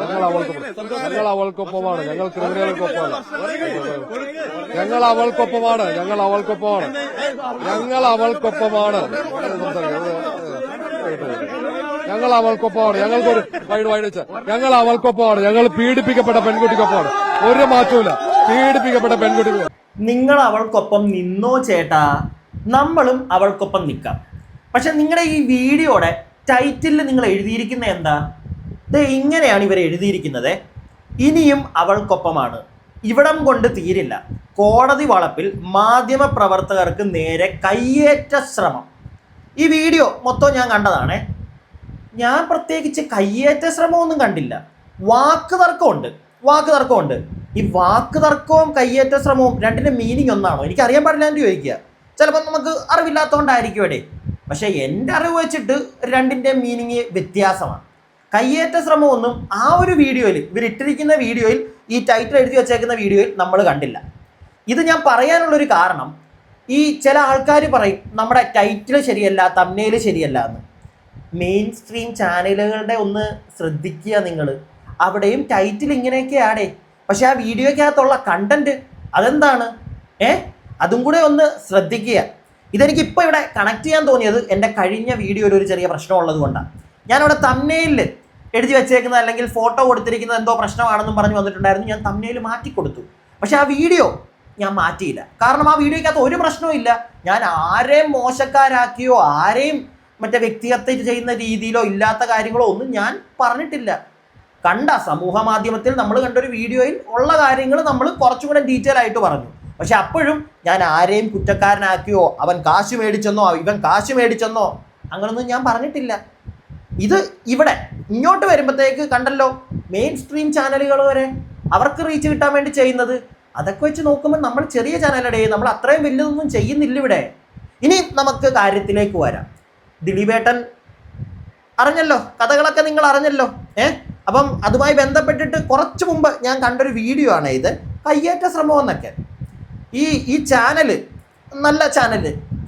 ഞങ്ങൾ അവൾക്കൊപ്പം ഞങ്ങൾ അവൾക്കൊപ്പമാണ് ഞങ്ങൾ ക്രിമിനലുകൾക്കൊപ്പമാണ് ഞങ്ങൾ അവൾക്കൊപ്പമാണ് ഞങ്ങൾ അവൾക്കൊപ്പമാണ് ഞങ്ങൾ അവൾക്കൊപ്പമാണ് ഞങ്ങൾ അവൾക്കൊപ്പമാണ് ഞങ്ങൾക്കൊരു വൈഡ് വൈഡ് വെച്ച ഞങ്ങൾ അവൾക്കൊപ്പമാണ് ഞങ്ങൾ പീഡിപ്പിക്കപ്പെട്ട പെൺകുട്ടിക്കൊപ്പമാണ്. ഒരു മാറ്റവും പീഡിപ്പിക്കപ്പെട്ട പെൺകുട്ടിക്ക് നിങ്ങൾ അവൾക്കൊപ്പം നിന്നോ ചേട്ടാ. നമ്മളും അവൾക്കൊപ്പം നിൽക്കാം. പക്ഷെ നിങ്ങളുടെ ഈ വീഡിയോയുടെ ടൈറ്റിലിൽ നിങ്ങൾ എഴുതിയിരിക്കുന്ന എന്താ? ദേ ഇങ്ങനെയാണ് ഇവർ എഴുതിയിരിക്കുന്നത്. ഇനിയും അവൾക്കൊപ്പമാണ്. ഇവിടം കൊണ്ട് തീരില്ല. കോടതി വളപ്പിൽ മാധ്യമ പ്രവർത്തകർക്ക് നേരെ കയ്യേറ്റ ശ്രമം. ഈ വീഡിയോ മൊത്തം ഞാൻ കണ്ടതാണേ. ഞാൻ പ്രത്യേകിച്ച് കയ്യേറ്റ ശ്രമമൊന്നും കണ്ടില്ല. വാക്ക് തർക്കമുണ്ട് വാക്ക് തർക്കമുണ്ട് ഈ വാക്ക് തർക്കവും കയ്യേറ്റ ശ്രമവും രണ്ടിന്റെ മീനിങ് ഒന്നാണോ? എനിക്ക് അറിയാൻ പാടില്ല എന്ന് ചോദിക്കുക. ചിലപ്പോൾ നമുക്ക് അറിവില്ലാത്തതുകൊണ്ടായിരിക്കും ഇവിടെ. പക്ഷേ എന്റെ അറിവ് വെച്ചിട്ട് രണ്ടിന്റെ മീനിങ് വ്യത്യാസമാണ്. കയ്യേറ്റ ശ്രമമൊന്നും ആ ഒരു വീഡിയോയിൽ ഇവർ ഇട്ടിരിക്കുന്ന വീഡിയോയിൽ ഈ ടൈറ്റിൽ എഴുതി വെച്ചേക്കുന്ന വീഡിയോയിൽ നമ്മൾ കണ്ടില്ല. ഇത് ഞാൻ പറയാനുള്ളൊരു കാരണം ഈ ചില ആൾക്കാർ പറയും നമ്മുടെ ടൈറ്റിൽ ശരിയല്ല തമ്മയിൽ ശരിയല്ല എന്ന്. മെയിൻ സ്ട്രീം ചാനലുകളുടെ ഒന്ന് ശ്രദ്ധിക്കുക നിങ്ങൾ അവിടെയും ടൈറ്റിൽ ഇങ്ങനെയൊക്കെയാടേ. പക്ഷെ ആ വീഡിയോയ്ക്കകത്തുള്ള കണ്ടന്റ് അതെന്താണ്? ഏ? അതും കൂടെ ഒന്ന് ശ്രദ്ധിക്കുക. ഇതെനിക്ക് ഇപ്പോൾ ഇവിടെ കണക്ട് ചെയ്യാൻ തോന്നിയത് എന്റെ കഴിഞ്ഞ വീഡിയോയിൽ ഒരു ചെറിയ പ്രശ്നമുള്ളത് കൊണ്ടാണ് ഞാനവിടെ തമ്മനയിൽ എഴുതി വെച്ചേക്കുന്നത് അല്ലെങ്കിൽ ഫോട്ടോ കൊടുത്തിരിക്കുന്നത് എന്തോ പ്രശ്നമാണെന്നും പറഞ്ഞു വന്നിട്ടുണ്ടായിരുന്നു. ഞാൻ തമ്മനയിൽ മാറ്റി കൊടുത്തു. പക്ഷെ ആ വീഡിയോ ഞാൻ മാറ്റിയില്ല. കാരണം ആ വീഡിയോയ്ക്കകത്ത് ഒരു പ്രശ്നവും ഞാൻ ആരെയും മോശക്കാരാക്കിയോ ആരെയും മറ്റേ വ്യക്തിഗത ചെയ്യുന്ന രീതിയിലോ ഇല്ലാത്ത കാര്യങ്ങളോ ഒന്നും ഞാൻ പറഞ്ഞിട്ടില്ല. കണ്ട സമൂഹ മാധ്യമത്തിൽ നമ്മൾ കണ്ടൊരു വീഡിയോയിൽ ഉള്ള കാര്യങ്ങൾ നമ്മൾ കുറച്ചും കൂടെ ഡീറ്റെയിൽ ആയിട്ട് പറഞ്ഞു. പക്ഷെ അപ്പോഴും ഞാൻ ആരെയും കുറ്റക്കാരനാക്കിയോ അവൻ കാശ് മേടിച്ചെന്നോ ഇവൻ കാശ് മേടിച്ചെന്നോ അങ്ങനൊന്നും ഞാൻ പറഞ്ഞിട്ടില്ല. ഇത് ഇവിടെ ഇങ്ങോട്ട് വരുമ്പോഴത്തേക്ക് കണ്ടല്ലോ മെയിൻ സ്ട്രീം ചാനലുകൾ വരെ അവർക്ക് റീച്ച് കിട്ടാൻ വേണ്ടി ചെയ്യുന്നത്. അതൊക്കെ വെച്ച് നോക്കുമ്പോൾ നമ്മൾ ചെറിയ ചാനലടേ നമ്മൾ അത്രയും വലിയതൊന്നും ചെയ്യുന്നില്ല ഇവിടെ. ഇനി നമുക്ക് കാര്യത്തിലേക്ക് വരാം. ദിലീപേട്ടൻ അറിഞ്ഞല്ലോ കഥകളൊക്കെ നിങ്ങൾ അറിഞ്ഞല്ലോ ഏ? അപ്പം അതുമായി ബന്ധപ്പെട്ടിട്ട് കുറച്ച് മുമ്പ് ഞാൻ കണ്ടൊരു വീഡിയോ ആണ് ഇത്. കയ്യേറ്റ ശ്രമം എന്നൊക്കെ. ഈ ഈ ചാനൽ നല്ല ചാനൽ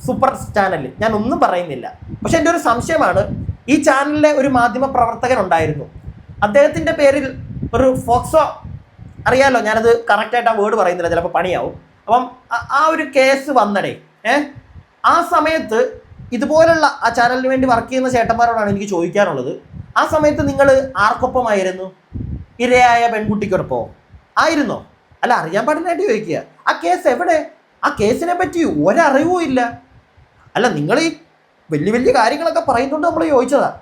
സൂപ്പർ ചാനൽ ഞാൻ ഒന്നും പറയുന്നില്ല. പക്ഷെ എന്റെ ഒരു സംശയമാണ് ഈ ചാനലിലെ ഒരു മാധ്യമ പ്രവർത്തകൻ ഉണ്ടായിരുന്നു അദ്ദേഹത്തിന്റെ പേരിൽ ഒരു ഫോക്സോ അറിയാലോ? ഞാനത് കറക്റ്റായിട്ട് ആ വേർഡ് പറയുന്നില്ല ചിലപ്പോൾ പണിയാവും. അപ്പം ആ- ഒരു കേസ് വന്നടേ ഏ? ആ സമയത്ത് ഇതുപോലുള്ള ആ ചാനലിന് വേണ്ടി വർക്ക് ചെയ്യുന്ന ചേട്ടന്മാരോടാണ് എനിക്ക് ചോദിക്കാനുള്ളത്. ആ സമയത്ത് നിങ്ങൾ ആർക്കൊപ്പമായിരുന്നു? ഇരയായ പെൺകുട്ടിക്കൊപ്പോ ആയിരുന്നോ? അല്ല അറിയാൻ പാടില്ലായിട്ട് ചോദിക്കുക. ആ കേസ് എവിടെ? ആ കേസിനെ പറ്റി ഒരറിവും ഇല്ല. അല്ല നിങ്ങൾ ഈ വലിയ വലിയ കാര്യങ്ങളൊക്കെ പറയുന്നുണ്ട് നമ്മൾ ചോദിച്ചതാ.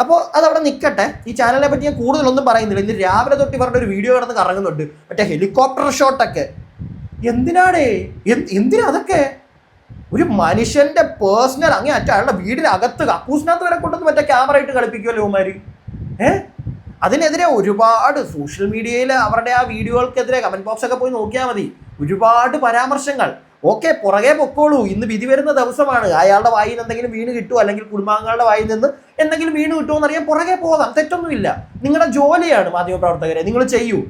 അപ്പോൾ അതവിടെ നിൽക്കട്ടെ ഈ ചാനലിനെ പറ്റി ഞാൻ കൂടുതലൊന്നും പറയുന്നില്ല. ഇന്ന് രാവിലെ തൊട്ട് ഇവരുടെ ഒരു വീഡിയോ കിടന്ന് കറങ്ങുന്നുണ്ട്. മറ്റേ ഹെലികോപ്റ്റർ ഷോട്ടൊക്കെ എന്തിനാടേ? എന്തിനാ അതൊക്കെ? ഒരു മനുഷ്യന്റെ പേഴ്സണൽ അങ്ങനെ അറ്റ അയാളുടെ വീടിനകത്ത് കക്കൂസിനകത്ത് വരെ കൊണ്ടുവന്ന് മറ്റേ ക്യാമറ ഇട്ട് കളിപ്പിക്കുമല്ലോ ഇവന്മാര്? ഏ? അതിനെതിരെ ഒരുപാട് സോഷ്യൽ മീഡിയയിൽ അവരുടെ ആ വീഡിയോകൾക്കെതിരെ കമന്റ് ബോക്സ് ഒക്കെ പോയി നോക്കിയാൽ മതി. ഒരുപാട് പരാമർശങ്ങൾ. ഓക്കെ പുറകെ പൊക്കോളൂ. ഇന്ന് വിധി വരുന്ന ദിവസമാണ്. അയാളുടെ വായിൽ എന്തെങ്കിലും വീണ് കിട്ടുമോ അല്ലെങ്കിൽ കുടുംബാംഗങ്ങളുടെ വായിൽ നിന്ന് എന്തെങ്കിലും വീണ് കിട്ടുമോ എന്നറിയാൻ പുറകെ പോകാം. തെറ്റൊന്നുമില്ല. നിങ്ങളുടെ ജോലിയാണ് മാധ്യമപ്രവർത്തകരെ. നിങ്ങൾ ചെയ്യൂ.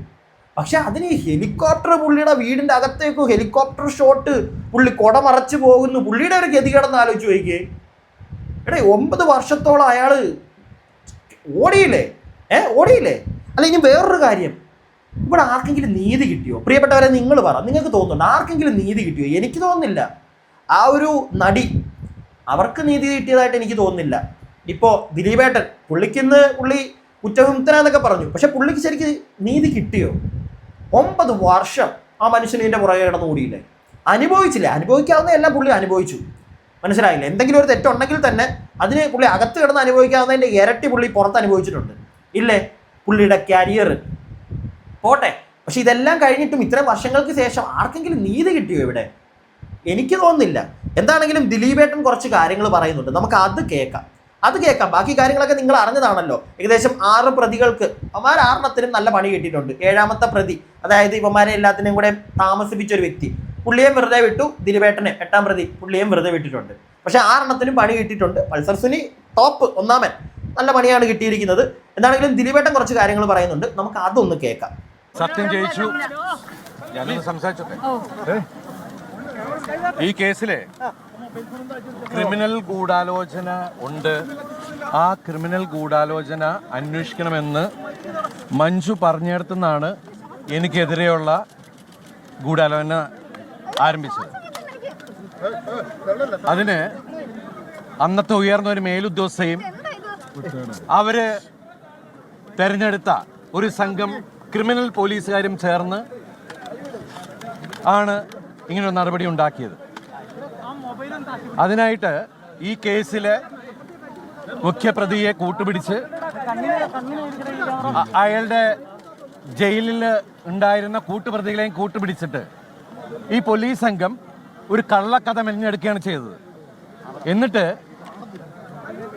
പക്ഷെ അതിന് ഹെലികോപ്റ്റർ പുള്ളിയുടെ വീടിന്റെ അകത്തേക്ക് ഹെലികോപ്റ്റർ ഷോട്ട് പുള്ളി കൊട മറച്ചു പോകുന്നു. പുള്ളിയുടെ ഒരു ഗതികടന്ന് ആലോചിച്ച് നോക്കിയേ. എടേ ഒമ്പത് വർഷത്തോളം അയാൾ ഓടിയില്ലേ? ഏ ഓടിയില്ലേ? അല്ല ഇനി വേറൊരു കാര്യം. ഇവിടെ ആർക്കെങ്കിലും നീതി കിട്ടിയോ? പ്രിയപ്പെട്ടവരെ നിങ്ങൾ പറ. നിങ്ങൾക്ക് തോന്നുന്നുണ്ട്? ആർക്കെങ്കിലും നീതി കിട്ടിയോ? എനിക്ക് തോന്നുന്നില്ല. ആ ഒരു നടി അവർക്ക് നീതി കിട്ടിയതായിട്ട് എനിക്ക് തോന്നുന്നില്ല. ഇപ്പോൾ ദിലീപേട്ടൻ പുള്ളിക്കിന്ന് പുള്ളി കുറ്റവിമുക്തനാന്നൊക്കെ പറഞ്ഞു. പക്ഷെ പുള്ളിക്ക് ശരിക്കും നീതി കിട്ടിയോ? ഒമ്പത് വർഷം ആ മനുഷ്യന് ഇതിന്റെ പുറകെ കിടന്നു കൂടിയില്ലേ അനുഭവിച്ചില്ല? അനുഭവിക്കാവുന്ന എല്ലാം പുള്ളി അനുഭവിച്ചു. മനസ്സിലായില്ല? എന്തെങ്കിലും ഒരു തെറ്റുണ്ടെങ്കിൽ തന്നെ അതിന് പുള്ളി അകത്ത് കിടന്ന് അനുഭവിക്കാവുന്നതിന്റെ ഇരട്ടി പുള്ളി പുറത്ത് അനുഭവിച്ചിട്ടുണ്ട്. ഇല്ലേ? പുള്ളിയുടെ കരിയർ. പോട്ടെ. പക്ഷെ ഇതെല്ലാം കഴിഞ്ഞിട്ടും ഇത്രയും വർഷങ്ങൾക്ക് ശേഷം ആർക്കെങ്കിലും നീതി കിട്ടിയോ ഇവിടെ? എനിക്ക് തോന്നുന്നില്ല. എന്താണെങ്കിലും ദിലീപേട്ടൻ കുറച്ച് കാര്യങ്ങൾ പറയുന്നുണ്ട്. നമുക്ക് അത് കേൾക്കാം. അത് കേൾക്കാം. ബാക്കി കാര്യങ്ങളൊക്കെ നിങ്ങൾ അറിഞ്ഞതാണല്ലോ. ഏകദേശം ആറ് പ്രതികൾക്ക് അവന്മാർ ആറെണ്ണത്തിനും നല്ല പണി കിട്ടിയിട്ടുണ്ട്. ഏഴാമത്തെ പ്രതി അതായത് ഇവന്മാരെ എല്ലാത്തിനെയും കൂടെ താമസിപ്പിച്ച ഒരു വ്യക്തി. പുള്ളിയെ വെറുതെ വിട്ടു. ദിലീപേട്ടനെ എട്ടാം പ്രതി പുള്ളിയെയും വെറുതെ വിട്ടിട്ടുണ്ട്. പക്ഷെ ആറെണ്ണത്തിനും പണി കിട്ടിയിട്ടുണ്ട്. പൾസർ സുനി ടോപ്പ് ഒന്നാമൻ. നല്ല പണിയാണ് കിട്ടിയിരിക്കുന്നത്. എന്താണെങ്കിലും ദിലീപേട്ടൻ കുറച്ച് കാര്യങ്ങൾ പറയുന്നുണ്ട്. നമുക്ക് അതൊന്ന് കേൾക്കാം. സത്യം ജയിച്ചു. ഞാനൊന്ന് സംസാരിച്ചോട്ടെ? ഈ കേസിലെ ക്രിമിനൽ ഗൂഢാലോചന ഉണ്ട്. ആ ക്രിമിനൽ ഗൂഢാലോചന അന്വേഷിക്കണമെന്ന് മഞ്ജു പറഞ്ഞിടത്തുനിന്നാണ് എനിക്കെതിരെയുള്ള ഗൂഢാലോചന ആരംഭിച്ചത്. അതിന് അന്നത്തെ ഉയർന്ന ഒരു മേലുദ്യോഗസ്ഥയും അവർ തെരഞ്ഞെടുത്ത ഒരു സംഘം ക്രിമിനൽ പോലീസുകാരും ചേർന്ന് ആണ് ഇങ്ങനൊരു നടപടി ഉണ്ടാക്കിയത്. അതിനായിട്ട് ഈ കേസിലെ മുഖ്യപ്രതിയെ കൂട്ടുപിടിച്ച് അയാളുടെ ജയിലിൽ ഉണ്ടായിരുന്ന കൂട്ടുപ്രതികളെയും കൂട്ടുപിടിച്ചിട്ട് ഈ പോലീസ് സംഘം ഒരു കള്ളക്കഥ മെഞ്ഞെടുക്കുകയാണ് ചെയ്തത്. എന്നിട്ട്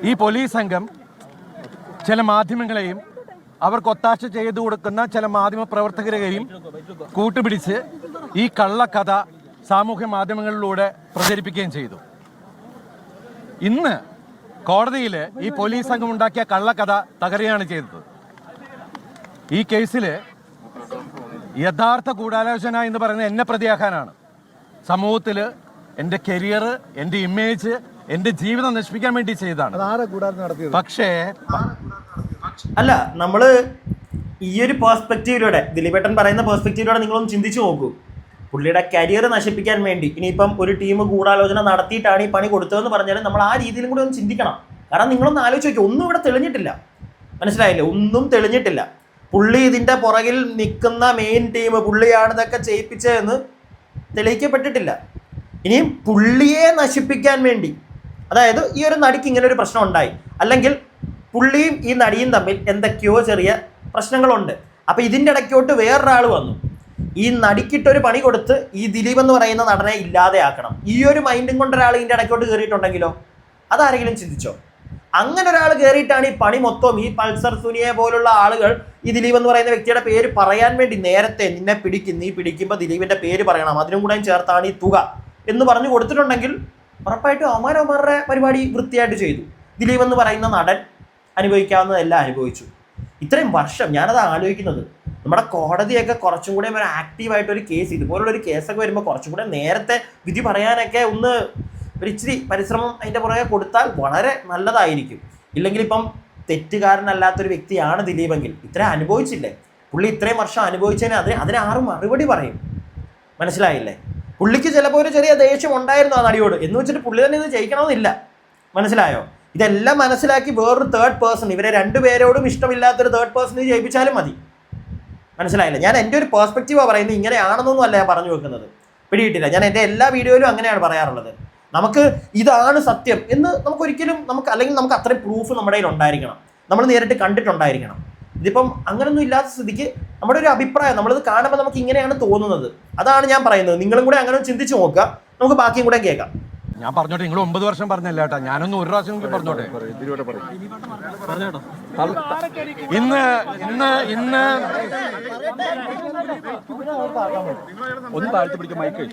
ഈ പോലീസ് സംഘം ചില മാധ്യമങ്ങളെയും അവർക്ക് ഒത്താശ ചെയ്തു കൊടുക്കുന്ന ചില മാധ്യമ പ്രവർത്തകരെയും കൂട്ടുപിടിച്ച് ഈ കള്ളക്കഥ സാമൂഹ്യ മാധ്യമങ്ങളിലൂടെ പ്രചരിപ്പിക്കുകയും ചെയ്തു. ഇന്ന് കോടതിയിൽ ഈ പോലീസ് സംഘം ഉണ്ടാക്കിയ കള്ളക്കഥ തകരുകയാണ് ചെയ്തത്. ഈ കേസിൽ യഥാർത്ഥ ഗൂഢാലോചന എന്ന് പറയുന്നത് എന്നെ പ്രതിയാക്കാനാണ്. സമൂഹത്തിൽ എന്റെ കരിയർ എന്റെ ഇമേജ് എന്റെ ജീവിതം നശിപ്പിക്കാൻ വേണ്ടി ചെയ്തതാണ്. പക്ഷേ അല്ല നമ്മൾ ഈ ഒരു പേഴ്സ്പെക്റ്റീവിലൂടെ ദിലീപേട്ടൻ പറയുന്ന പേഴ്സ്പെക്റ്റീവിലൂടെ നിങ്ങളൊന്ന് ചിന്തിച്ചു നോക്കൂ. പുള്ളിയുടെ കരിയർ നശിപ്പിക്കാൻ വേണ്ടി ഇനിയിപ്പം ഒരു ടീം ഗൂഢാലോചന നടത്തിയിട്ടാണ് ഈ പണി കൊടുത്തതെന്ന് പറഞ്ഞാൽ നമ്മൾ ആ രീതിയിലും കൂടി ഒന്ന് ചിന്തിക്കണം. കാരണം നിങ്ങളൊന്ന് ആലോചിച്ച് നോക്കി ഒന്നും ഇവിടെ തെളിഞ്ഞിട്ടില്ല. മനസ്സിലായില്ലേ? ഒന്നും തെളിഞ്ഞിട്ടില്ല. പുള്ളി ഇതിന്റെ പുറകിൽ നിൽക്കുന്ന മെയിൻ ടീം പുള്ളിയാണ് ഇതൊക്കെ ചെയ്യിപ്പിച്ചതെന്ന് തെളിയിക്കപ്പെട്ടിട്ടില്ല. ഇനിയും പുള്ളിയെ നശിപ്പിക്കാൻ വേണ്ടി അതായത് ഈ ഒരു നടിക്ക് ഇങ്ങനെ ഒരു പ്രശ്നം ഉണ്ടായി. അല്ലെങ്കിൽ പുള്ളിയും ഈ നടിയും തമ്മിൽ എന്തൊക്കെയോ ചെറിയ പ്രശ്നങ്ങളുണ്ട്. അപ്പോൾ ഇതിന്റെ ഇടയ്ക്കോട്ട് വേറൊരാൾ വന്നു. ഈ നടിക്കിട്ടൊരു പണി കൊടുത്ത് ഈ ദിലീപ് എന്ന് പറയുന്ന നടനെ ഇല്ലാതെയാക്കണം. ഈ ഒരു മൈൻഡും കൊണ്ട് ഒരാൾ ഇതിന്റെ ഇടയ്ക്കോട്ട് കയറിയിട്ടുണ്ടെങ്കിലോ അതാരെങ്കിലും ചിന്തിച്ചോ? അങ്ങനെ ഒരാൾ കയറിയിട്ടാണ് ഈ പണി മൊത്തം ഈ പൾസർ സുനിയെ പോലുള്ള ആളുകൾ ഈ ദിലീപ് എന്ന് പറയുന്ന വ്യക്തിയുടെ പേര് പറയാൻ വേണ്ടി നേരത്തെ നിന്നെ പിടിക്കും നീ പിടിക്കുമ്പോൾ ദിലീപിന്റെ പേര് പറയണം. അതിനും കൂടെ ചേർത്താണ് ഈ തുക എന്ന് പറഞ്ഞു കൊടുത്തിട്ടുണ്ടെങ്കിൽ ഉറപ്പായിട്ടും അവന്മാർ പരിപാടി വൃത്തിയായിട്ട് ചെയ്തു. ദിലീപ് എന്ന് പറയുന്ന നടൻ അനുഭവിക്കാവുന്നതെല്ലാം അനുഭവിച്ചു. ഇത്രയും വർഷം ഞാനത് ആലോചിക്കുന്നത്. നമ്മുടെ കോടതിയൊക്കെ കുറച്ചും കൂടെ ഒരു ആക്റ്റീവായിട്ട് ഒരു കേസ് ഇതുപോലുള്ള ഒരു കേസൊക്കെ വരുമ്പോൾ കുറച്ചും കൂടെ നേരത്തെ വിധി പറയാനൊക്കെ ഒന്ന് ഒരു ഇച്ചിരി പരിശ്രമം അതിന്റെ പുറകെ കൊടുത്താൽ വളരെ നല്ലതായിരിക്കും. ഇല്ലെങ്കിൽ ഇപ്പം തെറ്റുകാരനല്ലാത്തൊരു വ്യക്തിയാണ് ദിലീപെങ്കിൽ ഇത്രയും അനുഭവിച്ചില്ലേ? പുള്ളി ഇത്രയും വർഷം അനുഭവിച്ചതിന് അതിന് അതിന് ആരും മറുപടി പറയും. മനസ്സിലായില്ലേ? പുള്ളിക്ക് ചിലപ്പോൾ ഒരു ചെറിയ ദേഷ്യം ഉണ്ടായിരുന്നു ആ നടിയോട്. എന്ന് വെച്ചിട്ട് പുള്ളി തന്നെ ഇത് ജയിക്കണമെന്നില്ല. മനസ്സിലായോ? ഇതെല്ലാം മനസ്സിലാക്കി വേറൊരു തേർഡ് പേഴ്സൺ ഇവരെ രണ്ടുപേരോടും ഇഷ്ടമില്ലാത്തൊരു തേർഡ് പേഴ്സൺ ജയിപ്പിച്ചാലും മതി. മനസ്സിലായില്ല? ഞാൻ എന്റെ ഒരു പേഴ്സ്പെക്റ്റീവാണ് പറയുന്നത് ഇങ്ങനെയാണെന്നൊന്നും അല്ല ഞാൻ പറഞ്ഞു വെക്കുന്നത്. പിടിയിട്ടില്ല ഞാൻ എന്റെ എല്ലാ വീഡിയോയിലും അങ്ങനെയാണ് പറയാറുള്ളത്. നമുക്ക് ഇതാണ് സത്യം എന്ന് നമുക്ക് ഒരിക്കലും നമുക്ക് അല്ലെങ്കിൽ നമുക്ക് അത്രയും പ്രൂഫ് നമ്മുടെ കയ്യിൽ ഉണ്ടായിരിക്കണം. നമ്മൾ നേരിട്ട് കണ്ടിട്ടുണ്ടായിരിക്കണം. ഇതിപ്പം അങ്ങനൊന്നും ഇല്ലാത്ത സ്ഥിതിക്ക് നമ്മുടെ ഒരു അഭിപ്രായം നമ്മളിത് കാണുമ്പോൾ നമുക്ക് ഇങ്ങനെയാണ് തോന്നുന്നത്. അതാണ് ഞാൻ പറയുന്നത്. നിങ്ങളും കൂടെ അങ്ങനെ ചിന്തിച്ച് നോക്കുക. നമുക്ക് ബാക്കിയും കൂടെ കേൾക്കാം. ഞാൻ പറഞ്ഞോട്ടെ നിങ്ങൾ ഒമ്പത് വർഷം പറഞ്ഞല്ല കേട്ടാ. ഞാനൊന്ന് ഒരു പ്രാവശ്യം കൂടി പറഞ്ഞോട്ടെ. ഇന്ന് ഇന്ന് ഇന്ന് ഒന്ന് താഴ്ത്തി പിടിക്കും മൈക്ക്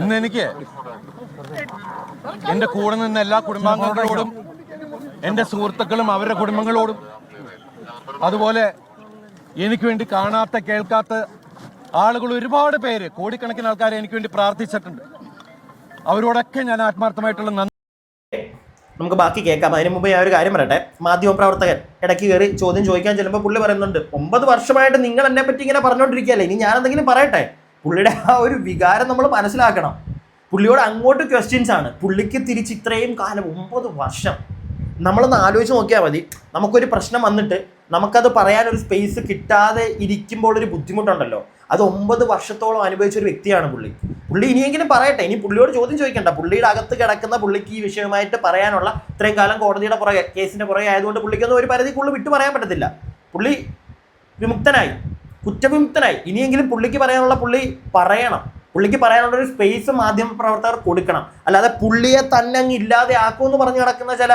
ഇന്ന് എനിക്ക് എന്റെ കൂടെ നിന്ന് എല്ലാ കുടുംബാംഗങ്ങളോടും എന്റെ സുഹൃത്തുക്കളും അവരുടെ കുടുംബങ്ങളോടും അതുപോലെ എനിക്ക് വേണ്ടി കാണാത്ത കേൾക്കാത്ത ആളുകൾ ഒരുപാട് പേര് കോടിക്കണക്കിന് ആൾക്കാരെ എനിക്ക് വേണ്ടി പ്രാർത്ഥിച്ചിട്ടുണ്ട്. അവരോടൊക്കെ ഞാൻ ആത്മാർത്ഥമായിട്ടുള്ള നന്ദി. നമുക്ക് ബാക്കി കേൾക്കാം. അതിന് മുമ്പ് ഞാൻ ഒരു കാര്യം പറയട്ടെ. മാധ്യമപ്രവർത്തകൻ ഇടയ്ക്ക് കയറി ചോദ്യം ചോദിക്കാൻ ചെല്ലുമ്പോൾ പുള്ളി പറയുന്നുണ്ട് ഒമ്പത് വർഷമായിട്ട് നിങ്ങൾ എന്നെ പറ്റി ഇങ്ങനെ പറഞ്ഞുകൊണ്ടിരിക്കുകയല്ലേ ഇനി ഞാൻ എന്തെങ്കിലും പറയട്ടെ? പുള്ളിയുടെ ആ ഒരു വികാരം നമ്മൾ മനസ്സിലാക്കണം. പുള്ളിയോട് അങ്ങോട്ട് ക്വസ്റ്റ്യൻസ് ആണ്. പുള്ളിക്ക് തിരിച്ച് ഇത്രയും കാലം ഒമ്പത് വർഷം. നമ്മളൊന്ന് ആലോചിച്ച് നോക്കിയാൽ മതി. നമുക്കൊരു പ്രശ്നം വന്നിട്ട് നമുക്കത് പറയാനൊരു സ്പേസ് കിട്ടാതെ ഇരിക്കുമ്പോൾ ഒരു ബുദ്ധിമുട്ടുണ്ടല്ലോ. അത് ഒമ്പത് വർഷത്തോളം അനുഭവിച്ച ഒരു വ്യക്തിയാണ് പുള്ളി. പുള്ളി ഇനിയെങ്കിലും പറയട്ടെ. ഇനി പുള്ളിയോട് ചോദ്യം ചോദിക്കണ്ട. പുള്ളിയുടെ അകത്ത് കിടക്കുന്ന പുള്ളിക്ക് ഈ വിഷയമായിട്ട് പറയാനുള്ള ഇത്രയും കാലം കോടതിയുടെ പുറകെ കേസിന്റെ പുറകെ ആയതുകൊണ്ട് പുള്ളിക്കൊന്നും ഒരു പരിധിക്കുള്ളിൽ വിട്ടു പറയാൻ പറ്റത്തില്ല. പുള്ളി വിമുക്തനായി. കുറ്റവിമുക്തനായി. ഇനിയെങ്കിലും പുള്ളിക്ക് പറയാനുള്ള പുള്ളി പറയണം. പുള്ളിക്ക് പറയാനുള്ള ഒരു സ്പേസ് മാധ്യമ പ്രവർത്തകർ കൊടുക്കണം. അല്ലാതെ പുള്ളിയെ തന്നെ അങ്ങ് ഇല്ലാതെ ആക്കുമെന്ന് പറഞ്ഞു കിടക്കുന്ന ചില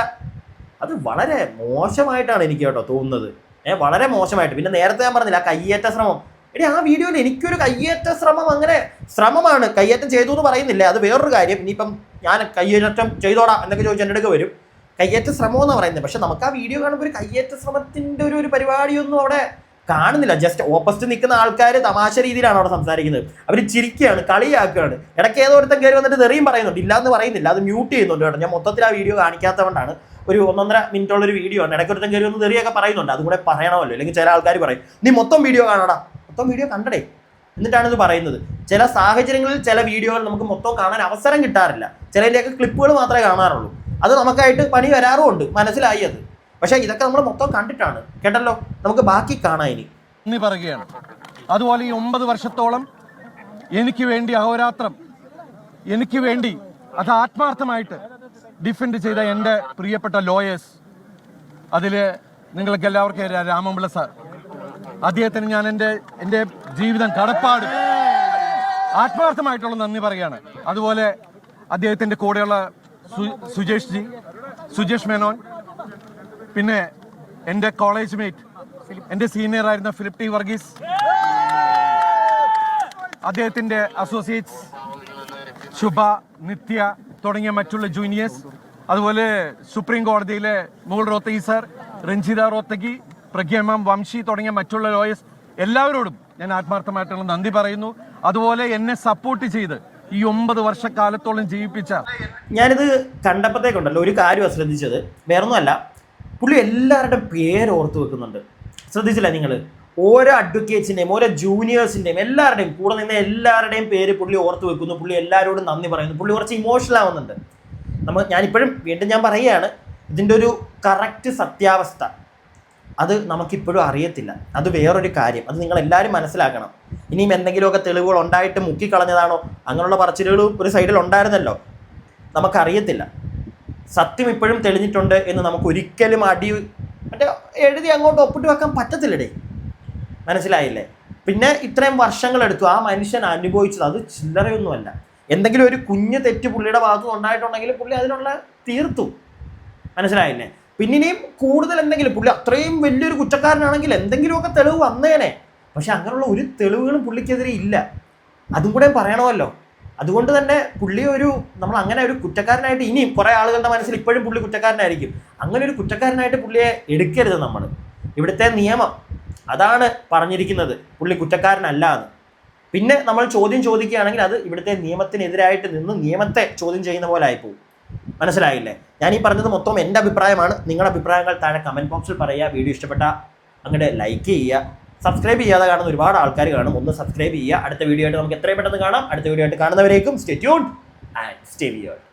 അത് വളരെ മോശമായിട്ടാണ് എനിക്ക് കേട്ടോ തോന്നുന്നത്. ഏഹ് വളരെ മോശമായിട്ട്. പിന്നെ നേരത്തെ ഞാൻ പറഞ്ഞില്ല ആ കയ്യേറ്റ ശ്രമം. എടി ആ വീഡിയോയിൽ എനിക്കൊരു കയ്യേറ്റ ശ്രമം അങ്ങനെ ശ്രമമാണ്. കയ്യേറ്റം ചെയ്തു എന്ന് പറയുന്നില്ല. അത് വേറൊരു കാര്യം. ഇനിയിപ്പം ഞാൻ കയ്യേറ്റം ചെയ്തോടാം എന്നൊക്കെ ചോദിച്ചാൽ എന്റെ അടുക്ക് വരും. കയ്യേറ്റ ശ്രമം എന്ന് പറയുന്നത്. പക്ഷെ നമുക്ക് ആ വീഡിയോ കാണുമ്പോൾ ഒരു കയ്യേറ്റ ശ്രമത്തിന്റെ ഒരു ഒരു പരിപാടിയൊന്നും അവിടെ കാണുന്നില്ല. ജസ്റ്റ് ഓപ്പോസിറ്റ് നിൽക്കുന്ന ആൾക്കാർ തമാശ രീതിയിലാണ് അവിടെ സംസാരിക്കുന്നത്. അവർ ചിരിക്കുകയാണ് കളിയാക്കുകയാണ്. ഇടയ്ക്ക് ഏതോ കയറി വന്നിട്ട് തെറിയും പറയുന്നുണ്ട്. ഇല്ലാന്ന് പറയുന്നില്ല. അത് മ്യൂട്ട് ചെയ്യുന്നുണ്ട് കേട്ടോ. ഞാൻ മൊത്തത്തിൽ ആ വീഡിയോ കാണിക്കാത്തതുകൊണ്ടാണ്. ഒരു ഒന്നൊന്നര മിനിറ്റുള്ള ഒരു വീഡിയോ ആണ്. ഇടയ്ക്ക് ഒരുത്തം കയറി വന്ന് തെറിയൊക്കെ പറയുന്നുണ്ട്. അതും കൂടെ പറയണമല്ലോ. അല്ലെങ്കിൽ ചില ആൾക്കാർ പറയും നീ മൊത്തം വീഡിയോ കാണടാ. മൊത്തം വീഡിയോ കണ്ടടേ. എന്നിട്ടാണ് ഇത് പറയുന്നത്. ചില സാഹചര്യങ്ങളിൽ ചില വീഡിയോകൾ നമുക്ക് മൊത്തം കാണാൻ അവസരം കിട്ടാറില്ല. ചിലതിന്റെയൊക്കെ ക്ലിപ്പുകൾ മാത്രമേ കാണാറുള്ളൂ. അത് നമുക്കായിട്ട് പണി വരാറുമുണ്ട്. മനസ്സിലായി അത്. പക്ഷേ ഇതൊക്കെ നമ്മൾ മൊത്തം കണ്ടിട്ടാണ്. കേട്ടല്ലോ? നമുക്ക് ബാക്കി കാണാം ഇനി. നന്ദി പറയുകയാണ്. അതുപോലെ ഈ ഒമ്പത് വർഷത്തോളം എനിക്ക് വേണ്ടി അഹോരാത്രം എനിക്ക് വേണ്ടി അത് ആത്മാർത്ഥമായിട്ട് ഡിഫെൻഡ് ചെയ്ത എന്റെ പ്രിയപ്പെട്ട ലോയേഴ്സ് അതിൽ നിങ്ങൾക്ക് എല്ലാവർക്കും രാമംപിള്ള സാർ. അദ്ദേഹത്തിന് ഞാൻ എന്റെ എന്റെ ജീവിതം കടപ്പാട്. ആത്മാർത്ഥമായിട്ടുള്ള നന്ദി പറയുകയാണ്. അതുപോലെ അദ്ദേഹത്തിന്റെ കൂടെയുള്ള സുജേഷ് ജി സുജേഷ് മേനോൻ പിന്നെ എന്റെ കോളേജ് മേറ്റ് എന്റെ സീനിയർ ആയിരുന്ന ഫിലിപ്പ് ടി വർഗീസ് അദ്ദേഹത്തിന്റെ അസോസിയേറ്റ്സ് ശുഭ നിത്യ തുടങ്ങിയ മറ്റുള്ള ജൂനിയേഴ്സ് അതുപോലെ സുപ്രീം കോടതിയിലെ മുകൾ റോത്തഗി സർ രഞ്ജിത റോത്തഗി പ്രഗ്യമാം വംശി തുടങ്ങിയ മറ്റുള്ള ലോയേഴ്സ് എല്ലാവരോടും ഞാൻ ആത്മാർത്ഥമായിട്ടുള്ള നന്ദി പറയുന്നു. അതുപോലെ എന്നെ സപ്പോർട്ട് ചെയ്ത് ഈ ഒമ്പത് വർഷക്കാലത്തോളം ജീവിപ്പിച്ച ഞാനിത് കണ്ടപ്പോഴത്തേക്കുണ്ടല്ലോ ഒരു കാര്യമാണ് ശ്രദ്ധിച്ചത് വേറൊന്നുമല്ല പുള്ളി എല്ലാവരുടെയും പേര് ഓർത്ത് വെക്കുന്നുണ്ട്. ശ്രദ്ധിച്ചില്ല നിങ്ങൾ ഓരോ അഡ്വക്കേറ്റ്സിന്റെയും ഓരോ ജൂനിയേഴ്സിന്റെയും എല്ലാവരുടെയും കൂടെ നിന്ന് എല്ലാവരുടെയും പേര് പുള്ളി ഓർത്ത് വെക്കുന്നു. പുള്ളി എല്ലാവരോടും നന്ദി പറയുന്നു. പുള്ളി കുറച്ച് ഇമോഷണൽ ആവുന്നുണ്ട്. നമ്മൾ ഞാനിപ്പോഴും വീണ്ടും ഞാൻ പറയുകയാണ് ഇതിന്റെ ഒരു കറക്റ്റ് സത്യാവസ്ഥ. അത് നമുക്കിപ്പോഴും അറിയത്തില്ല. അത് വേറൊരു കാര്യം. അത് നിങ്ങൾ എല്ലാവരും മനസ്സിലാക്കണം. ഇനിയും എന്തെങ്കിലുമൊക്കെ തെളിവുകൾ ഉണ്ടായിട്ട് മുക്കിക്കളഞ്ഞതാണോ? അങ്ങനെയുള്ള പറച്ചിലുകളും ഒരു സൈഡിൽ ഉണ്ടായിരുന്നല്ലോ. നമുക്കറിയത്തില്ല. സത്യം ഇപ്പോഴും തെളിഞ്ഞിട്ടുണ്ട് എന്ന് നമുക്ക് ഒരിക്കലും അടി മറ്റേ എഴുതി അങ്ങോട്ട് ഒപ്പിട്ട് വെക്കാൻ പറ്റത്തില്ലടേ. മനസ്സിലായില്ലേ? പിന്നെ ഇത്രയും വർഷങ്ങളെടുത്തു. ആ മനുഷ്യൻ അനുഭവിച്ചത് അത് ചില്ലറയൊന്നുമല്ല. എന്തെങ്കിലും ഒരു കുഞ്ഞു തെറ്റ് പുള്ളിയുടെ ഭാഗത്ത് നിന്ന് ഉണ്ടായിട്ടുണ്ടെങ്കിൽ പുള്ളി അതിനുള്ള തീർത്തു. മനസ്സിലായില്ലേ? പിന്നിനെയും കൂടുതൽ എന്തെങ്കിലും പുള്ളി അത്രയും വലിയൊരു കുറ്റക്കാരനാണെങ്കിൽ എന്തെങ്കിലുമൊക്കെ തെളിവ് വന്നേനെ. പക്ഷെ അങ്ങനെയുള്ള ഒരു തെളിവുകളും പുള്ളിക്കെതിരെ ഇല്ല. അതും കൂടെ പറയണമല്ലോ. അതുകൊണ്ട് തന്നെ പുള്ളി ഒരു നമ്മൾ അങ്ങനെ ഒരു കുറ്റക്കാരനായിട്ട് ഇനിയും കുറേ ആളുകളുടെ മനസ്സിൽ ഇപ്പോഴും പുള്ളി കുറ്റക്കാരനായിരിക്കും. അങ്ങനെ ഒരു കുറ്റക്കാരനായിട്ട് പുള്ളിയെ എടുക്കരുത് നമ്മൾ. ഇവിടുത്തെ നിയമം അതാണ് പറഞ്ഞിരിക്കുന്നത്. പുള്ളി കുറ്റക്കാരനല്ല എന്ന്. പിന്നെ നമ്മൾ ചോദ്യം ചോദിക്കുകയാണെങ്കിൽ അത് ഇവിടുത്തെ നിയമത്തിനെതിരായിട്ട് നിന്ന് നിയമത്തെ ചോദ്യം ചെയ്യുന്ന പോലെ ആയിപ്പോവും. മനസ്സിലായില്ലേ? ഞാൻ ഈ പറഞ്ഞത് മൊത്തം എന്റെ അഭിപ്രായമാണ്. നിങ്ങളുടെ അഭിപ്രായങ്ങൾ താഴെ കമന്റ് ബോക്സിൽ പറയുക. വീഡിയോ ഇഷ്ടപ്പെട്ട അങ്ങോട്ട് ലൈക്ക് ചെയ്യുക. സബ്സ്ക്രൈബ് ചെയ്യാതെ കാണുന്ന ഒരുപാട് ആൾക്കാർ കാണും. ഒന്ന് സബ്സ്ക്രൈബ് ചെയ്യുക. അടുത്ത വീഡിയോ ആയിട്ട് നമുക്ക് എത്രയും പെട്ടെന്ന് കാണാം. അടുത്ത വീഡിയോ ആയിട്ട് കാണുന്നവരേക്കും stay tune and stay weird